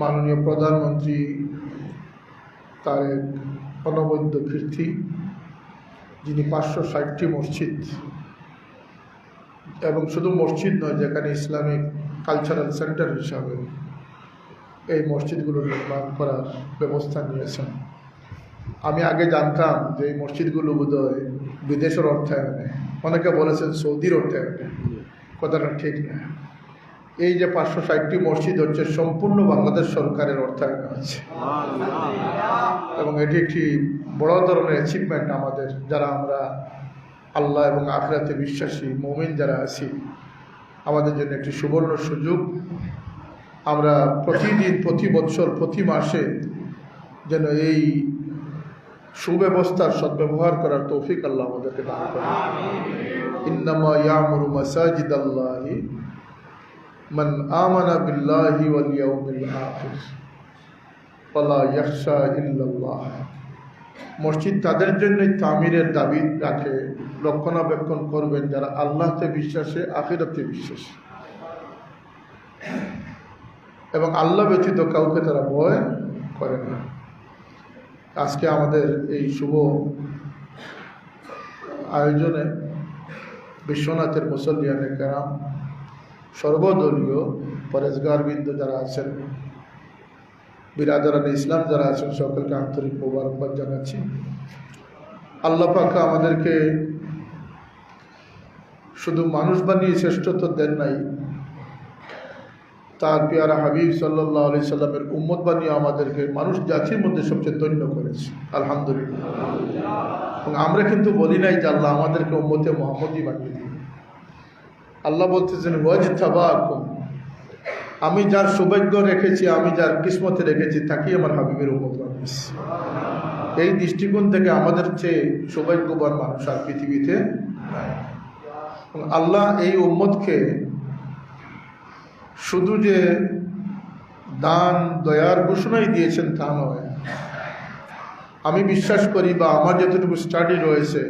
মাননীয় প্রধানমন্ত্রী তার এক অনবদ্য কীর্তি, যিনি পাঁচশো ষাটটি মসজিদ, এবং শুধু মসজিদ নয়, যেখানে ইসলামিক কালচারাল সেন্টার হিসাবে এই মসজিদগুলো নির্মাণ করার ব্যবস্থা নিয়েছেন। আমি আগে জানতাম যে এই মসজিদগুলো বোধহয় বিদেশের অর্থায়নে, অনেকে বলেছেন সৌদির অর্থায়নে। কথাটা ঠিক না। এই যে পাঁচশো ষাটটি মসজিদ হচ্ছে সম্পূর্ণ বাংলাদেশ সরকারের অর্থায়ন আছে এবং এটি একটি বড় ধরনের অ্যাচিভমেন্ট আমাদের, যারা আমরা আল্লাহ এবং আখরাতে বিশ্বাসী, মোমিন যারা আছি, আমাদের জন্য একটি সুবর্ণ সুযোগ। আমরা প্রতিদিন, প্রতি বছর, প্রতি মাসে যেন এই সুব্যবস্থার সদ্ব্যবহার করার তৌফিক আল্লাহ আমাদেরকে দান করেন। ইন্নামা ইয়ামুরু মাসাজিদ আল্লাহি মান আমানা বিল্লাহি ওয়াল ইয়াউমিল আখির ওয়ালা ইয়াখশা ইল্লাল্লাহ। মসজিদ তাদের জন্যই তামিরের দাবি রাখে, রক্ষণাবেক্ষণ করবেন যারা আল্লাহতে বিশ্বাসে, আখিরাতে বিশ্বাসী। এবং আল্লাহ ব্যতীত কাউকে তারা ভয় করে না। আজকে আমাদের এই শুভ আয়োজনে বিশ্বনাথের মুসল্লিয়ানে কেরাম সর্বদলীয় পরেশগারবৃন্দ যারা আছেন, বিরাদারান ইসলাম যারা আছেন, সকলকে আন্তরিক মোবারকবাদ জানাচ্ছি। আল্লাহ পাকা আমাদেরকে শুধু মানুষ বানিয়ে শ্রেষ্ঠত্ব দেন নাই, তার পেয়ারা হাবিব সাল্লাহ আলি সাল্লামের উম্মত বানিয়ে আমাদেরকে মানুষ জাতির মধ্যে সবচেয়ে ধন্য করেছে। আলহামদুলিল্লাহ। আমরা কিন্তু বলি নাই যে আল্লাহ আমাদেরকে উম্মতে মোহাম্মদই বানিয়ে দিন আল্লাহ বলতেছেন আমি যার সৌভাগ্য রেখেছি, আমি যার কিসমতে রেখেছি, তাকেই আমার হাবিবের বানিয়েছি। এই দৃষ্টিকোণ থেকে আমাদের চেয়ে সৌভাগ্যবান মানুষ আর পৃথিবীতে আল্লাহ এই উম্মতকে শুধু যে দান, দয়ার ঘোষণাই দিয়েছেন তা নয়, আমি বিশ্বাস করি বা আমার যতটুকু স্টাডি রয়েছে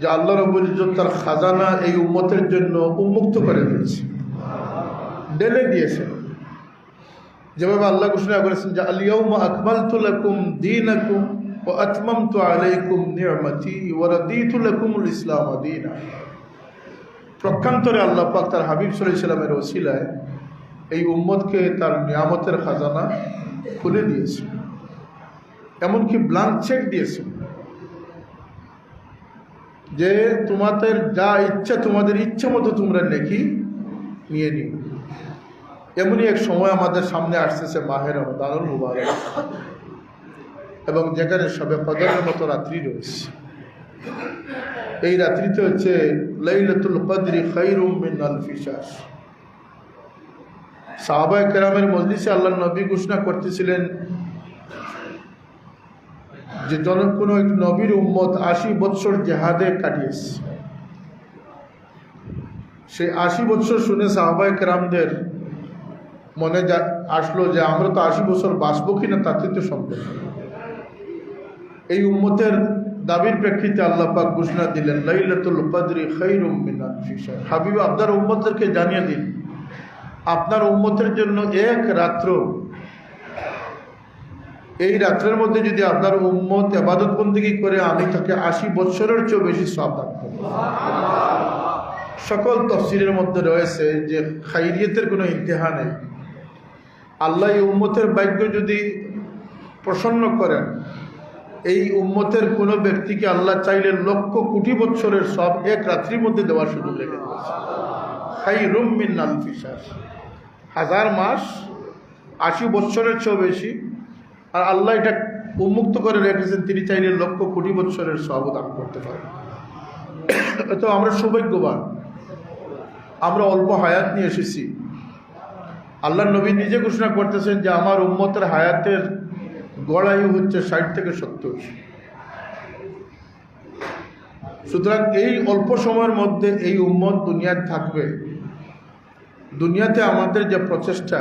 যে আল্লাহ রবুল ইজত তার খাজানা এই উম্মতের জন্য উন্মুক্ত করে দিয়েছে। ডেলে দিয়েছেন যেভাবে আল্লাহ ঘোষণা করেছেন যে আলিয়াউমা আকমাল তুলাকুম দিন আকুম ও আতমাম তু আলাইকুম নিয়মতি ওরাদিতুলাকুমুল ইসলাম দিনা। প্রক্ষান্তরে আল্লাহ পাক তার হাবিব সাল্লামের ওসিলায় এই উম্মতকে তার নিয়ামতের খাজানা খুলে দিয়েছে। এমনকি ব্লাঙ্ক চেক দিয়েছে যে তোমাদের যা ইচ্ছা, তোমাদের ইচ্ছে মতো তোমরা লেখি, নিয়ে নিও। এমনই এক সময় আমাদের সামনে আসতেছে মাহের রমদানুল মুবারক। এবং যেখানে সবে কদরের মতো রাত্রি রয়েছে। এই রাত্রিতে হচ্ছে লাইলাতুল কদরি খাইরুম মিন আলফিশাস সাহাবায়ে কেরামের মজলিসে আল্লাহ নবী ঘোষণা করতেছিলেন যে জন কোনো এক নবীর উম্মত আশি বৎসর জেহাদে কাটিয়েছে। সেই আশি বৎসর শুনে সাহাবায়ে কেরামদের মনে যা আসলো যে আমরা তো আশি বছর বাঁচবো কিনা তাতে তো সম্ভব এই উম্মতের দাবির প্রেক্ষিতে আল্লাহ পাক ঘোষণা দিলেন, লাইলাতুল কদরি শাহর হাবিব, আপনার উম্মতদেরকে জানিয়ে দিন, আপনার উম্মতের জন্য এক রাত্র এই রাত্রের মধ্যে যদি আপনার উম্মত আবাদত বন্দিগি করে, আমি তাকে আশি বৎসরের চেয়েও বেশি সব করব। সকল তফসিলের মধ্যে রয়েছে যে খাইরিয়তের কোনো ইন্তেহা নেই। আল্লাহ এই উম্মতের ভাগ্য যদি প্রসন্ন করেন, এই উম্মতের কোনো ব্যক্তিকে আল্লাহ চাইলে লক্ষ কোটি বছরের সব এক রাত্রির মধ্যে দেওয়ার লেগে দিয়েছে। খাই রুম মিন আলফিসার হাজার মাস আশি বৎসরের চেয়েও বেশি আর আল্লাহ এটা উন্মুক্ত করে রেখেছেন, তিনি চাইলে লক্ষ কোটি বৎসরের সব দান করতে পারেন। তো আমরা সৌভাগ্যবান। আমরা অল্প হায়াত নিয়ে এসেছি। আল্লাহ নবী নিজে ঘোষণা করতেছেন যে আমার উম্মতের হায়াতের গড়াই হচ্ছে ষাট থেকে সত্তর। সুতরাং এই অল্প সময়ের মধ্যে এই উম্মত দুনিয়ায় থাকবে। দুনিয়াতে আমাদের যে প্রচেষ্টা,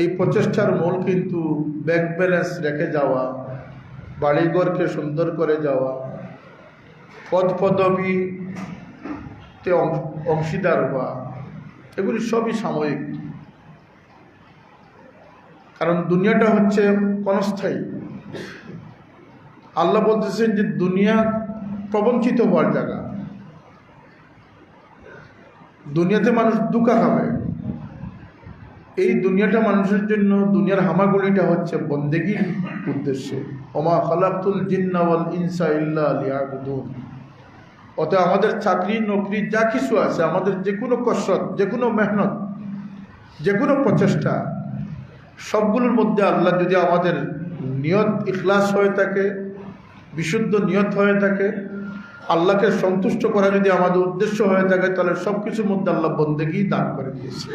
এই প্রচেষ্টার মূল কিন্তু ব্যাংক ব্যালেন্স রেখে যাওয়া, বাড়িঘরকে সুন্দর করে যাওয়া, পদ পদবীতে অংশীদার হওয়া, এগুলি সবই সাময়িক। কারণ দুনিয়াটা হচ্ছে ক্ষণস্থায়ী। আল্লাহ বলতেছেন যে দুনিয়া প্রবঞ্চিত হওয়ার জায়গা। দুনিয়াতে মানুষ দুকা খাবে। এই দুনিয়াটা মানুষের জন্য, দুনিয়ার হামাগুলিটা হচ্ছে বন্দেগীর উদ্দেশ্যে। ওমা খালাকুল জিন্নাওয়াল ইনসা ইল্লা লিয়াবুদুন। অতএব আমাদের চাকরি, নকরি, যা কিছু আছে, আমাদের যে কোনো কসরত যে কোনো মেহনত যে কোনো প্রচেষ্টা, সবগুলোর মধ্যে আল্লাহ যদি আমাদের নিয়ত ইখলাস হয়ে থাকে, বিশুদ্ধ নিয়ত হয়ে থাকে, আল্লাহকে সন্তুষ্ট করা যদি আমাদের উদ্দেশ্য হয়ে থাকে, তাহলে সব কিছুর মধ্যে আল্লাহ বন্দেগি দান করে দিয়েছে।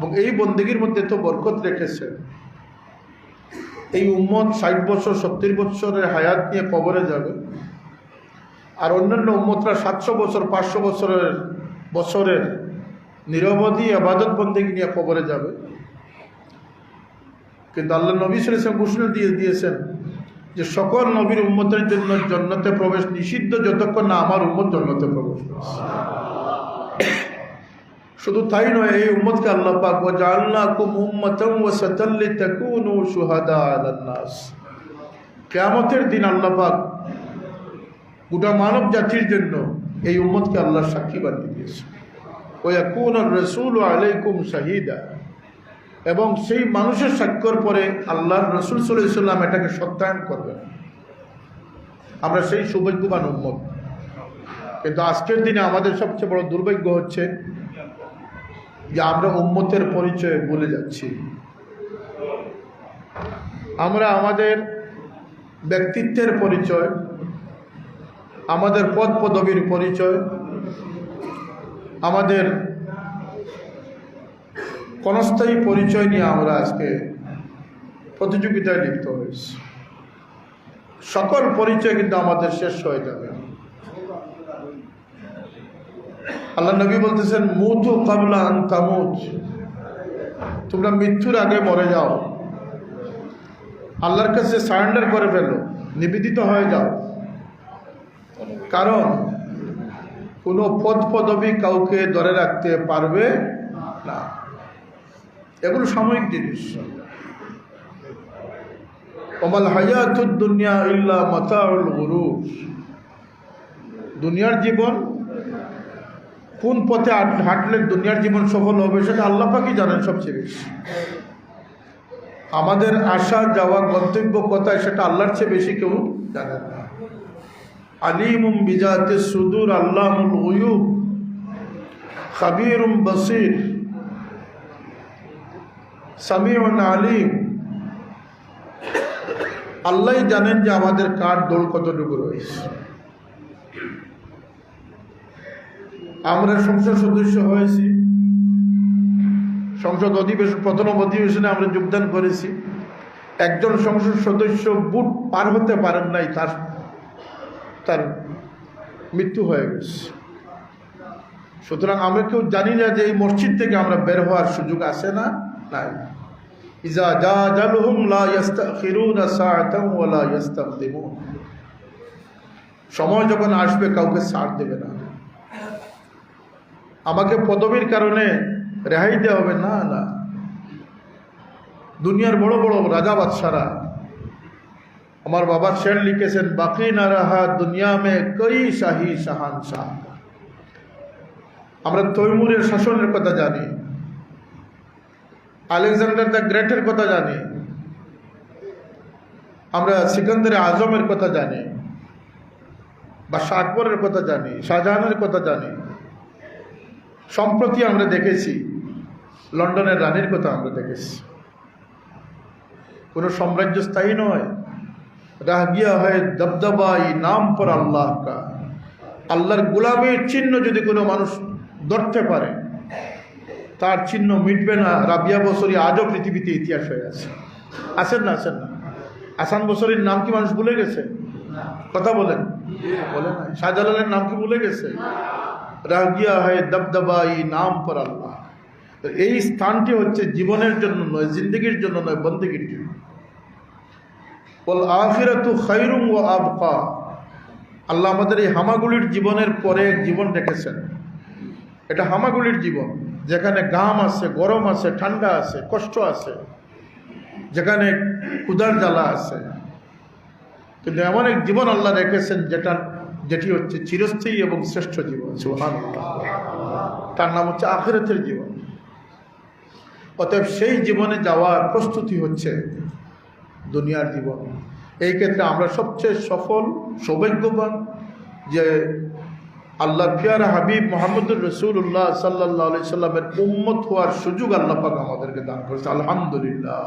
এবং এই বন্দেগীর মধ্যে তো বরকত রেখেছে। এই উম্মত ষাট বছর, সত্তর বছরের হায়াত নিয়ে কবরে যাবে। আর অন্যান্য উম্মতরা সাতশো বছর, পাঁচশো বছরের বছরের নিরবধি আবাদত বন্দেগী নিয়ে কবরে যাবে। কিন্তু আল্লাহ নবী সালাম ঘোষণা দিয়ে দিয়েছেন যে সকল নবীর উম্মতের জন্য জন্নতে প্রবেশ নিষিদ্ধ যতক্ষণ না আমার উম্মত জন্নতে প্রবেশ। শুধু তাই নয় এই উম্মতকে আল্লাহ পাক ওয়াজআলনাকুম উম্মাতাম ওয়াসাতাল লিতাকুনু শুহাদা আলান নাস কিয়ামতের দিন আল্লাহ পাক গোটা মানব জাতির জন্য এই উম্মতকে আল্লাহ সাক্ষী বানিয়ে দিয়েছে। ওয়াকুন আর-রাসূলু আলাইকুম শাহীদা। এবং সেই মানুষের স্বাক্ষর পরে আল্লাহর রসুল সাল্লাম এটাকে সত্যায়ন করবেন। আমরা সেই সৌভাগ্যবান উন্মত কিন্তু আজকের দিনে আমাদের সবচেয়ে বড় দুর্ভাগ্য হচ্ছে যে আমরা উম্মতের পরিচয় ভুলে যাচ্ছি। আমরা আমাদের ব্যক্তিত্বের পরিচয়, আমাদের পদ পদবীর পরিচয়, আমাদের ক্ষণস্থায়ী পরিচয় নিয়ে আমরা আজকে প্রতিযোগিতায় লিপ্ত হয়েছি। সকল পরিচয় কিন্তু আমাদের শেষ হয়ে যাবে। আল্লাহ নবী বলতেছেন, মুতু কাবলা আন তামুত। তোমরা মৃত্যুর আগে মরে যাও। আল্লাহর কাছে সারেন্ডার করে ফেলো, নিবেদিত হয়ে যাও। কারণ, কোনো পদ পদবী কাউকে ধরে রাখতে পারবে না। এগুলো সাময়িক জিনিস। হায়াতুদ দুনিয়া ইল্লা মাতাউল গুরু দুনিয়ার জীবন কোন পথে হাঁট- হাঁটলে দুনিয়ার জীবন সফল হবে সেটা আল্লাহ পাকই জানেন সবচেয়ে বেশি। আমাদের আসা যাওয়া, গন্তব্য কোথায় সেটা আল্লাহর চেয়ে বেশি কেউ জানেন না। আলিমুম বিজাতে সুদূর আল্লাহুল উয়ুব, খাবিরুম বসির, সামিউন আলিম। আল্লাহ জানেন যে আমাদের কার দোল কতটুকু রয়েছে। আমরা সংসদ সদস্য হয়েছি। সংসদ অধিবেশন প্রথম অধিবেশনে আমরা যোগদান করেছি। একজন সংসদ সদস্য বুট পার হতে পারেন নাই, তার তার মৃত্যু হয়ে গেছে। সুতরাং আমরা কেউ জানি না যে এই মসজিদ থেকে আমরা বের হওয়ার সুযোগ আছে না নাই। যা লা সময় যখন আসবে, কাউকে সার দেবে না। আমাকে পদবীর কারণে রেহাই দেওয়া হবে। না না। দুনিয়ার বড় বড় রাজা বাদশারা, আমার বাবা শের লিখেছেন, বাকি না রাহা দুনিয়া মে কই শাহি শাহান শাহ আমরা তৈমুরের শাসনের কথা জানি। আলেকজান্ডার দ্য গ্রেটের কথা জানি। আমরা সিকান্দারে আজমের কথা জানি। বা আকবরের কথা জানি, শাহজাহানের কথা জানি। সম্প্রতি আমরা দেখেছি, লন্ডনের রানীর কথা আমরা দেখেছি। কোনো সাম্রাজ্য স্থায়ী নয়। রাহ গিয়া হয় দবদবাই নাম পর আল্লাহ কা। আল্লাহর গোলামের চিহ্ন যদি কোনো মানুষ ধরতে পারে, তার চিহ্ন মিটবে না। রাবিয়া বছরই আজও পৃথিবীতে ইতিহাস হয়ে আছে। আছেন না আছেন না? আসান বছরের নাম কি মানুষ ভুলে গেছে? কথা বলেন। বলে না শাহজালালের নাম কি ভুলে গেছে? রাগিয়া হয় দবদবাই নাম পর আল্লাহ। এই স্থানটি হচ্ছে জীবনের জন্য নয়, জিন্দগির জন্য নয়, বন্দগির জন্য। বল আখিরাতু খাইরুম ও আবকা। আল্লাহ আমাদের এই হামাগুলির জীবনের পরে জীবন রেখেছেন। এটা হামাগুলির জীবন। যেখানে গাম আছে, গরম আছে, ঠান্ডা আছে, কষ্ট আছে, যেখানে ক্ষুধার জ্বালা আছে। কিন্তু এমন এক জীবন আল্লাহ রেখেছেন যেটা যেটি হচ্ছে চিরস্থায়ী এবং শ্রেষ্ঠ জীবন সুহান তার নাম হচ্ছে আখেরাতের জীবন। অতএব সেই জীবনে যাওয়ার প্রস্তুতি হচ্ছে দুনিয়ার জীবন। এই ক্ষেত্রে আমরা সবচেয়ে সফল, সৌভাগ্যবান যে আল্লাহর পিয়ারা হাবিব মোহাম্মদুর রসুল্লাহ সাল্লাহ সাল্লামের উম্মত হওয়ার সুযোগ আল্লাহ পাক আমাদেরকে দান করেছে। আলহামদুলিল্লাহ।